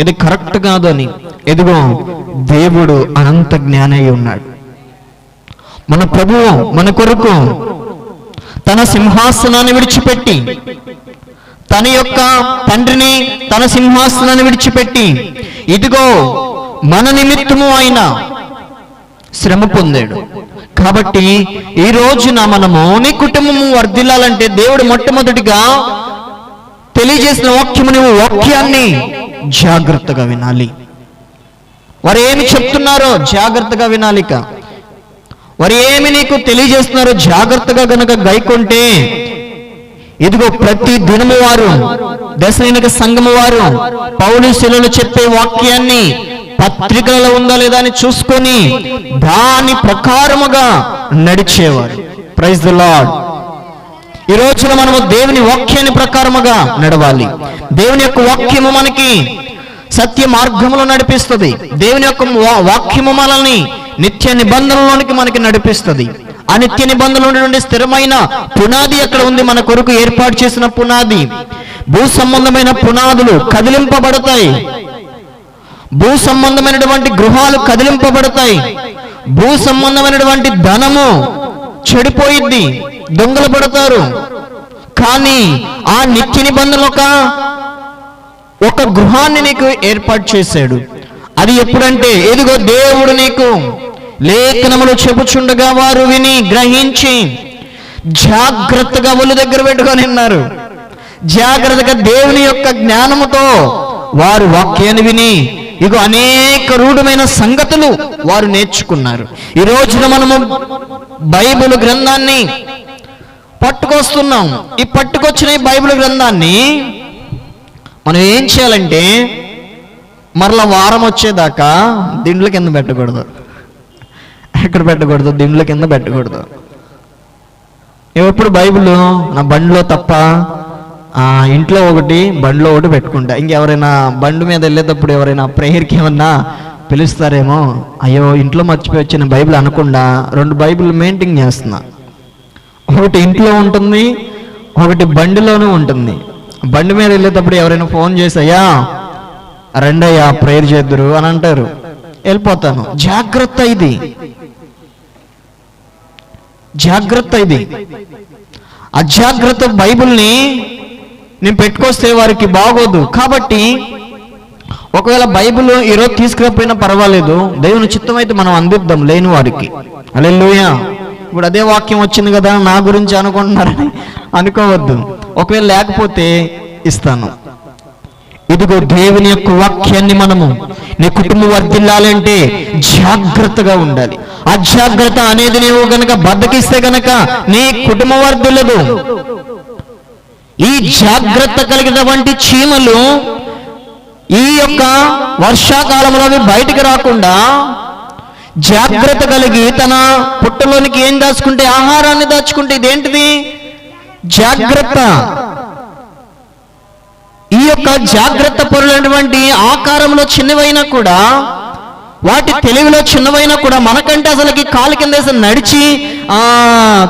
ఇది కరెక్ట్ కాదు అని ఎదుగో దేవుడు అనంత జ్ఞానయ్య ఉన్నాడు. మన ప్రభువు మన కొరకు తన సింహాసనాన్ని విడిచిపెట్టి తన యొక్క తండ్రిని తన సింహాసనాన్ని విడిచిపెట్టి ఇదిగో మన నిమిత్తము ఆయన శ్రమ పొందాడు. కాబట్టి ఈ రోజున మనము నీ కుటుంబము వర్ధిల్లాలంటే దేవుడు మొట్టమొదటిగా తెలియజేసిన వాక్యము నువ్వు వాక్యాన్ని జాగ్రత్తగా వినాలి. వారు ఏమి చెప్తున్నారో జాగ్రత్తగా వినాలిక వారు ఏమి నీకు తెలియజేస్తున్నారో జాగ్రత్తగా గనక గైకుంటే ఇదిగో ప్రతి దినము వారు దశైనిక సంఘము వారు పౌలుశిలలో చెప్పే వాక్యాన్ని పత్రికలలో ఉందా లేదా అని చూసుకొని దాని ప్రకారముగా నడిచేవారు. ప్రైజ్ ద లాడ్ ఈ రోజున మనము దేవుని వాక్యాన్ని ప్రకారముగా నడవాలి. దేవుని యొక్క వాక్యము మనకి సత్య మార్గములో నడిపిస్తుంది. దేవుని యొక్క వా- వాక్యము మనల్ని నిత్య నిబంధనలోనికి మనకి నడిపిస్తుంది. ఆ నిత్య నిబంధనలో నుండి స్థిరమైన పునాది అక్కడ ఉంది. మన కొరకు ఏర్పాటు చేసిన పునాది. భూ సంబంధమైన పునాదులు కదిలింపబడతాయి. భూ సంబంధమైనటువంటి గృహాలు కదిలింపబడతాయి. భూ సంబంధమైనటువంటి ధనము చెడిపోయిద్ది. దొంగలు పడతారు. కానీ ఆ నిత్య నిబంధనలు ఒక ఒక గృహాన్ని నీకు ఏర్పాటు చేశాడు. అది ఎప్పుడంటే ఎదుగో దేవుడు నీకు లేఖనములు చెబుచుండగా వారు విని గ్రహించి జాగ్రత్తగా ఒళ్ళు దగ్గర పెట్టుకొని ఉన్నారు. జాగ్రత్తగా దేవుని యొక్క జ్ఞానముతో వారు వాక్యాన్ని విని ఇక అనేక రూఢమైన సంగతులు వారు నేర్చుకున్నారు. ఈ రోజున మనము బైబిల్ గ్రంథాన్ని పట్టుకొస్తున్నాం. ఈ పట్టుకొచ్చిన ఈ బైబిల్ గ్రంథాన్ని మనం ఏం చేయాలంటే మరలా వారం వచ్చేదాకా దిండ్ల కింద పెట్టకూడదు. ఎక్కడ పెట్టకూడదు? దిండ్ల కింద పెట్టకూడదు. ఎప్పుడు బైబిల్? నా బండిలో తప్ప ఇంట్లో ఒకటి బండిలో ఒకటి పెట్టుకుంటా. ఇంకెవరైనా బండి మీద వెళ్ళేటప్పుడు ఎవరైనా ప్రేయర్కి ఏమన్నా పిలుస్తారేమో? అయ్యో ఇంట్లో మర్చిపోయి వచ్చిన బైబిల్ అనకుండా రెండు బైబిల్ మెయింటైన్ చేస్తున్నా. ఒకటి ఇంట్లో ఉంటుంది ఒకటి బండిలోనూ ఉంటుంది. బండి మీద వెళ్ళేటప్పుడు ఎవరైనా ఫోన్ చేసి అయ్యా రండయ్యా ప్రేయర్ చేద్దురు అని అంటారు. వెళ్ళిపోతాను. జాగ్రత్త ఇది. జాగ్రత్త ఇది. అజాగ్రత్త బైబిల్ని నేను పెట్టుకొస్తే వారికి బాగోదు. కాబట్టి ఒకవేళ బైబిల్ ఈరోజు తీసుకురాకపోయినా పర్వాలేదు. దేవుని చిత్తం అయితే మనం అందిద్దాం లేని వారికి. అలెలుయా ఇప్పుడు అదే వాక్యం వచ్చింది కదా నా గురించి అనుకుంటున్నారని అనుకోవద్దు. ఒకవేళ లేకపోతే ఇస్తాను. ఇదిగో దేవుని యొక్క వాక్యాన్ని మనము నీ కుటుంబం వర్ధిల్లాలంటే జాగ్రత్తగా ఉండాలి. అజాగ్రత్త అనేది నీవు గనక బద్దకిస్తే గనక నీ కుటుంబం వర్ధిల్లదు. ఈ జాగ్రత్త కలిగినటువంటి చీమలు ఈ యొక్క వర్షాకాలంలో అవి బయటికి రాకుండా జాగ్రత్త కలిగి తన పుట్టలోనికి ఏం దాచుకుంటే ఆహారాన్ని దాచుకుంటే ఇదేంటిది? జాగ్రత్త. ఈ యొక్క జాగ్రత్త పొరులైనటువంటి ఆకారంలో చిన్నవైనా కూడా వాటి తెలివిలో చిన్నవైనా కూడా మనకంటే అసలుకి కాలు కింద నడిచి ఆ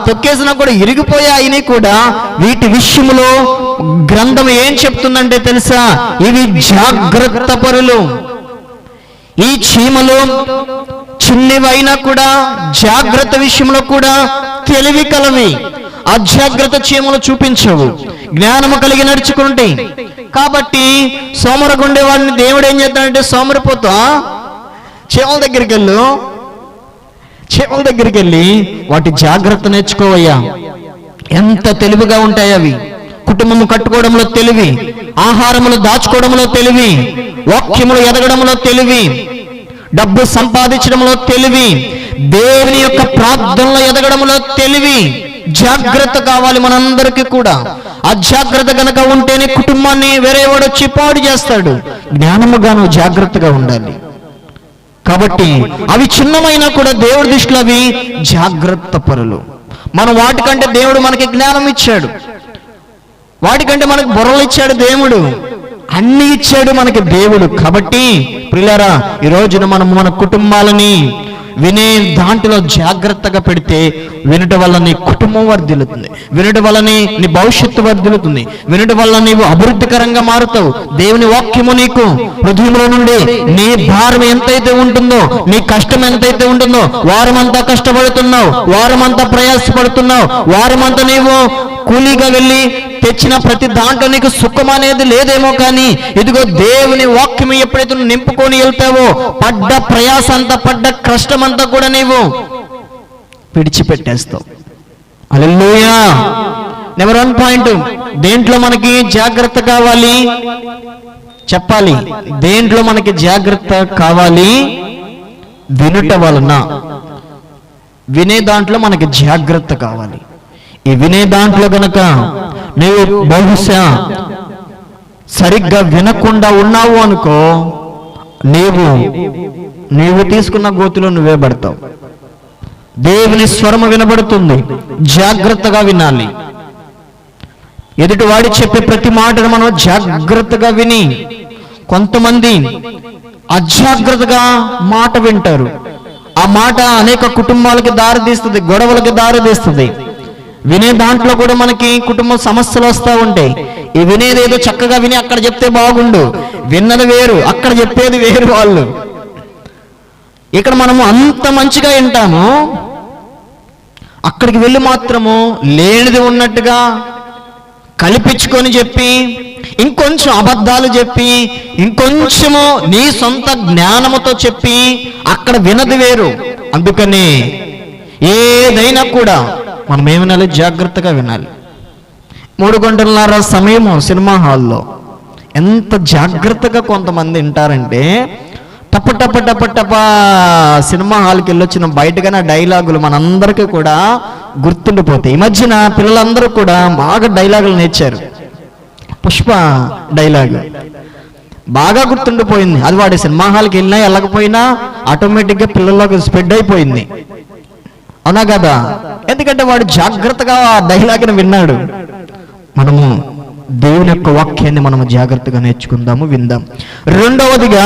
తొక్కేసినా కూడా ఇరిగిపోయాయిని కూడా వీటి విషయంలో గ్రంథం ఏం చెప్తుందంటే తెలుసా? ఇవి జాగ్రత్త పరులు. ఈ చీమలు చిన్నవైనా కూడా జాగ్రత్త విషయంలో కూడా తెలివి కలవి. అజాగ్రత్త చీమలు చూపించవు. జ్ఞానము కలిగి నడుచుకుంటే. కాబట్టి సోమరగుండే వాడిని దేవుడు ఏం చేస్తాడంటే సోమరిపోతా. చీమల దగ్గరికి వెళ్ళు చీమల దగ్గరికి వెళ్ళి వాటి జాగ్రత్త నేర్చుకోవయ్యా. ఎంత తెలివిగా ఉంటాయి అవి. కుటుంబము కట్టుకోవడంలో తెలివి ఆహారములు దాచుకోవడంలో తెలివి వాక్యములు ఎదగడంలో తెలివి డబ్బు సంపాదించడంలో తెలివి దేవుని యొక్క ప్రార్థనలో ఎదగడంలో తెలివి జాగ్రత్త కావాలి మనందరికీ కూడా. అజాగ్రత్త గనక ఉంటేనే కుటుంబాన్ని వేరే వాడు వచ్చి పాడు చేస్తాడు. జ్ఞానముగాను జాగ్రత్తగా ఉండాలి. కాబట్టి అవి చిన్నమైనా కూడా దేవుడి దృష్టిలో అవి జాగ్రత్త పరులు. మనం వాటికంటే దేవుడు మనకి జ్ఞానం ఇచ్చాడు. వాటికంటే మనకు బుర్రలు ఇచ్చాడు దేవుడు. అన్ని ఇచ్చాడు మనకి దేవుడు. కాబట్టి ప్రిలారా ఈ రోజున మనం మన కుటుంబాలని వినే దాంట్లో జాగ్రత్తగా పెడితే వినట వల్ల నీ కుటుంబం వర్ధిల్లుతుంది. వినట వల్లని నీ భవిష్యత్తు వర్ధిల్లుతుంది. వినట వల్ల నీవు అభివృద్ధికరంగా మారుతావు. దేవుని వాక్యము నీకు హృదయంలో నుండి నీ భారం ఎంతైతే ఉంటుందో నీ కష్టం ఎంతైతే ఉంటుందో వారమంతా కష్టపడుతున్నావు వారమంతా ప్రయాసపడుతున్నావు వారమంతా నీవు కూలీగా వెళ్ళి తెచ్చిన ప్రతి దాంట్లో నీకు సుఖం అనేది లేదేమో కానీ ఇదిగో దేవుని వాక్యం ఎప్పుడైతే నువ్వు నింపుకొని వెళ్తావో పడ్డ ప్రయాస అంతా పడ్డ కష్టం అంతా కూడా నీవు విడిచిపెట్టేస్తావు. అలెల్లుయా నెంబర్ వన్ పాయింట్ దేంట్లో మనకి జాగ్రత్త కావాలి? చెప్పాలి. దేంట్లో మనకి జాగ్రత్త కావాలి? వినుట వలన. వినే దాంట్లో మనకి జాగ్రత్త కావాలి. ఈ వినే దాంట్లో గనక నీవు బహుశా సరిగ్గా వినకుండా ఉన్నావు అనుకో నీవు నీవు తీసుకున్న గోతిలో నువ్వే పడతావు. దేవుని స్వరము వినబడుతుంది. జాగ్రత్తగా వినాలి. ఎదుటి వాడి చెప్పే ప్రతి మాటను మనం జాగ్రత్తగా విని కొంతమంది అజాగ్రత్తగా మాట వింటారు. ఆ మాట అనేక కుటుంబాలకి దారి తీస్తుంది గొడవలకి దారి తీస్తుంది వినే దాంట్లో కూడా మనకి కుటుంబ సమస్యలు వస్తూ ఉంటాయి. ఈ వినేది ఏదో చక్కగా విని అక్కడ చెప్తే బాగుండు. విన్నది వేరు అక్కడ చెప్పేది వేరు వాళ్ళు. ఇక్కడ మనము అంత మంచిగా వింటాము. అక్కడికి వెళ్ళి మాత్రము లేనిది ఉన్నట్టుగా కల్పించుకొని చెప్పి ఇంకొంచెం అబద్ధాలు చెప్పి ఇంకొంచెము నీ సొంత జ్ఞానముతో చెప్పి అక్కడ వినది వేరు. అందుకని ఏదైనా కూడా మనం ఏమి వినాలి జాగ్రత్తగా వినాలి. మూడు గంటలన్నర సమయము సినిమా హాల్లో. ఎంత జాగ్రత్తగా కొంతమంది వింటారంటే టప టప టప టప సినిమా హాల్కి వెళ్ళొచ్చిన బయటగానే డైలాగులు మనందరికీ కూడా గుర్తుండిపోతాయి. ఈ మధ్యన పిల్లలందరూ కూడా బాగా డైలాగులు నేర్చారు. పుష్ప డైలాగ్. బాగా గుర్తుండిపోయింది. అది వాడి సినిమా హాల్కి వెళ్ళినా వెళ్ళకపోయినా ఆటోమేటిక్గా పిల్లల్లోకి స్ప్రెడ్ అయిపోయింది. అవునా కదా ఎందుకంటే వాడు జాగ్రత్తగా ఆ డైలాగ్ని విన్నాడు. మనము దేవుని యొక్క వాక్యాన్ని మనము జాగ్రత్తగా నేర్చుకుందాము విందాం. రెండవదిగా